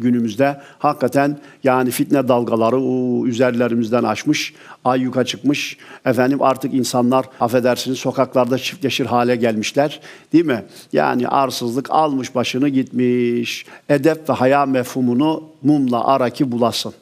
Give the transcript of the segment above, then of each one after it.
Günümüzde hakikaten yani fitne dalgaları uu, üzerlerimizden aşmış, ayyuka çıkmış. Efendim artık insanlar affedersiniz sokaklarda çiftleşir hale gelmişler. Değil mi? Yani arsızlık almış başını gitmiş. Edep ve haya mefhumunu mumla ara ki bulasın.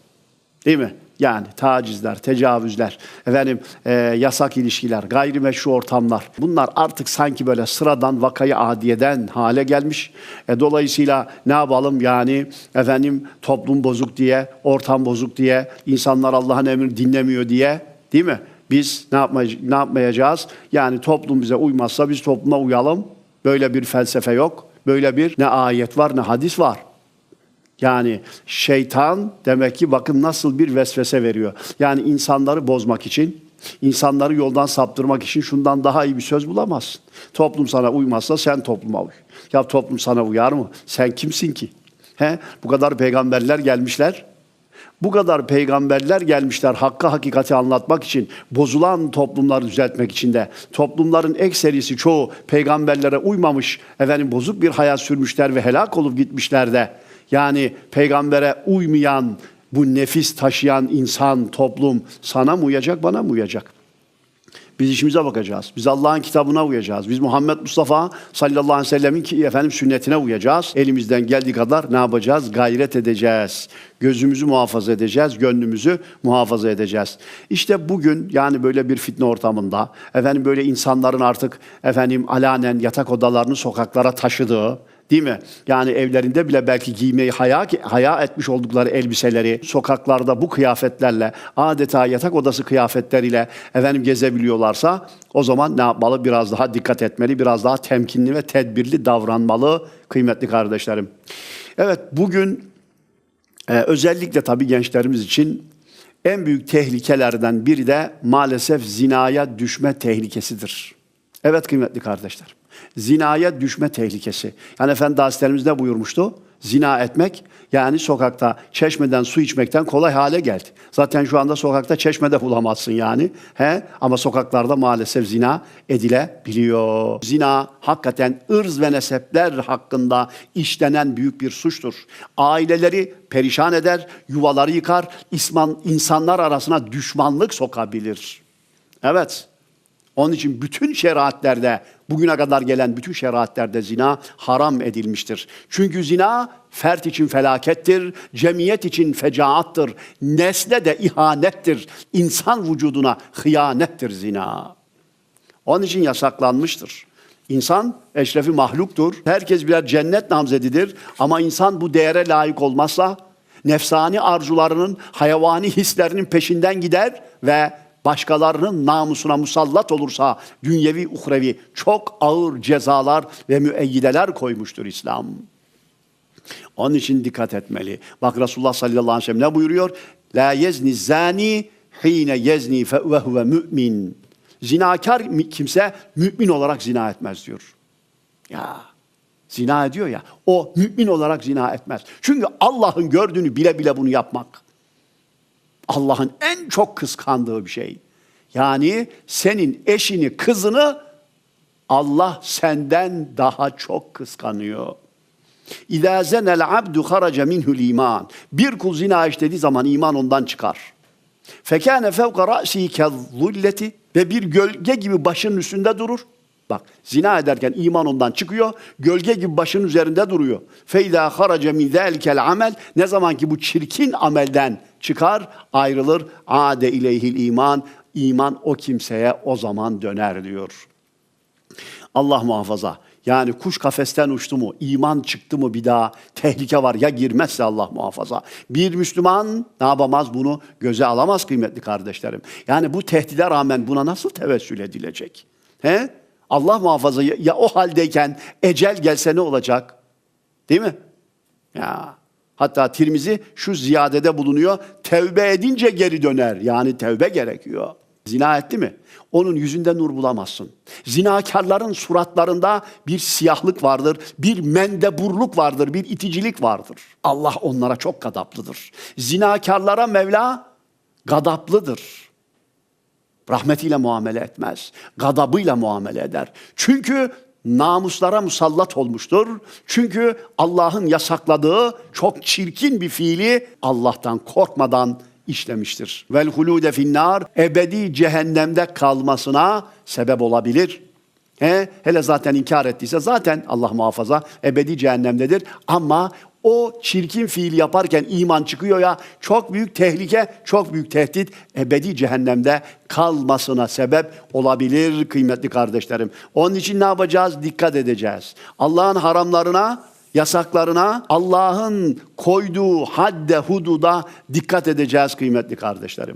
Değil mi? Yani tacizler, tecavüzler, efendim e, yasak ilişkiler, gayrimeşru ortamlar. Bunlar artık sanki böyle sıradan vakayı adiyeden hale gelmiş. E, dolayısıyla ne yapalım yani efendim toplum bozuk diye, ortam bozuk diye, insanlar Allah'ın emrini dinlemiyor diye değil mi? Biz ne, yapmay- ne yapmayacağız? Yani toplum bize uymazsa biz topluma uyalım. Böyle bir felsefe yok. Böyle bir ne ayet var ne hadis var. Yani şeytan demek ki bakın nasıl bir vesvese veriyor. Yani insanları bozmak için, insanları yoldan saptırmak için şundan daha iyi bir söz bulamazsın. Toplum sana uymazsa sen topluma uy. Ya toplum sana uyar mı? Sen kimsin ki? He? Bu kadar peygamberler gelmişler. Bu kadar peygamberler gelmişler hakkı hakikati anlatmak için, bozulan toplumları düzeltmek için de. Toplumların ekserisi çoğu peygamberlere uymamış, efendim bozuk bir hayat sürmüşler ve helak olup gitmişler de. Yani peygambere uymayan, bu nefis taşıyan insan, toplum sana mı uyacak, bana mı uyacak? Biz işimize bakacağız. Biz Allah'ın kitabına uyacağız. Biz Muhammed Mustafa sallallahu aleyhi ve sellemin ki efendim sünnetine uyacağız. Elimizden geldiği kadar ne yapacağız? Gayret edeceğiz. Gözümüzü muhafaza edeceğiz, gönlümüzü muhafaza edeceğiz. İşte bugün yani böyle bir fitne ortamında efendim böyle insanların artık efendim alanen yatak odalarını sokaklara taşıdığı Değil mi? Yani evlerinde bile belki giymeyi haya, haya etmiş oldukları elbiseleri sokaklarda bu kıyafetlerle adeta yatak odası kıyafetleriyle efendim gezebiliyorlarsa o zaman ne yapmalı? Biraz daha dikkat etmeli, biraz daha temkinli ve tedbirli davranmalı kıymetli kardeşlerim. Evet bugün e, özellikle tabii gençlerimiz için en büyük tehlikelerden biri de maalesef zinaya düşme tehlikesidir. Evet kıymetli kardeşler. Zinaya düşme tehlikesi. Yani Efendi Hazretlerimiz ne buyurmuştu? Zina etmek yani sokakta çeşmeden su içmekten kolay hale geldi. Zaten şu anda sokakta çeşmede bulamazsın yani. He? Ama sokaklarda maalesef zina edilebiliyor. Zina hakikaten ırz ve nesepler hakkında işlenen büyük bir suçtur. Aileleri perişan eder, yuvaları yıkar, isman, insanlar arasına düşmanlık sokabilir. Evet. Onun için bütün şeriatlerde, bugüne kadar gelen bütün şeriatlerde zina haram edilmiştir. Çünkü zina fert için felakettir, cemiyet için fecaattır, nesle de ihanettir, insan vücuduna hıyanettir zina. Onun için yasaklanmıştır. İnsan eşrefi mahluktur. Herkes birer cennet namzedidir. Ama insan bu değere layık olmazsa nefsani arzularının, hayvani hislerinin peşinden gider ve başkalarının namusuna musallat olursa dünyevi uhrevi çok ağır cezalar ve müeyyideler koymuştur İslam. Onun için dikkat etmeli. Bak Resulullah sallallahu aleyhi ve sellem ne buyuruyor? La yezni zani hine yezni fe ve huve mümin. Zinakar kimse mümin olarak zina etmez diyor. Ya zina ediyor ya. O mümin olarak zina etmez. Çünkü Allah'ın gördüğünü bile bile bunu yapmak. Allah'ın en çok kıskandığı bir şey. Yani senin eşini, kızını Allah senden daha çok kıskanıyor. İzâ zenel abdu haraca minhul iman. Bir kul zina işlediği zaman iman ondan çıkar. Fekâne fevka ra'si kezzulleti ve bir gölge gibi başının üstünde durur. Bak zina ederken iman ondan çıkıyor, gölge gibi başının üzerinde duruyor. Feyda haraca min zâlikel amel ne zaman ki bu çirkin amelden çıkar, ayrılır. Ade ileyhil iman, iman o kimseye o zaman döner diyor. Allah muhafaza. Yani kuş kafesten uçtu mu, iman çıktı mı bir daha tehlike var ya girmezse Allah muhafaza. Bir Müslüman ne yapamaz bunu göze alamaz kıymetli kardeşlerim. Yani bu tehdide rağmen buna nasıl tevessül edilecek? He? Allah muhafaza ya, o haldeyken ecel gelse ne olacak? Değil mi? Ya hatta Tirmizi şu ziyadede bulunuyor. Tevbe edince geri döner. Yani tevbe gerekiyor. Zina etti mi? Onun yüzünde nur bulamazsın. Zinakarların suratlarında bir siyahlık vardır, bir mendeburluk vardır, bir iticilik vardır. Allah onlara çok gadaplıdır. Zinakarlara Mevla gadaplıdır. Rahmetiyle muamele etmez. Gadabıyla muamele eder. Çünkü namuslara musallat olmuştur. Çünkü Allah'ın yasakladığı çok çirkin bir fiili Allah'tan korkmadan işlemiştir. Vel hulude finnar ebedi cehennemde kalmasına sebep olabilir. He, hele zaten inkar ettiyse zaten Allah muhafaza ebedi cehennemdedir. Ama o çirkin fiil yaparken iman çıkıyor ya çok büyük tehlike, çok büyük tehdit ebedi cehennemde kalmasına sebep olabilir kıymetli kardeşlerim. Onun için ne yapacağız? Dikkat edeceğiz. Allah'ın haramlarına yasaklarına Allah'ın koyduğu hadde hududa dikkat edeceğiz kıymetli kardeşlerim.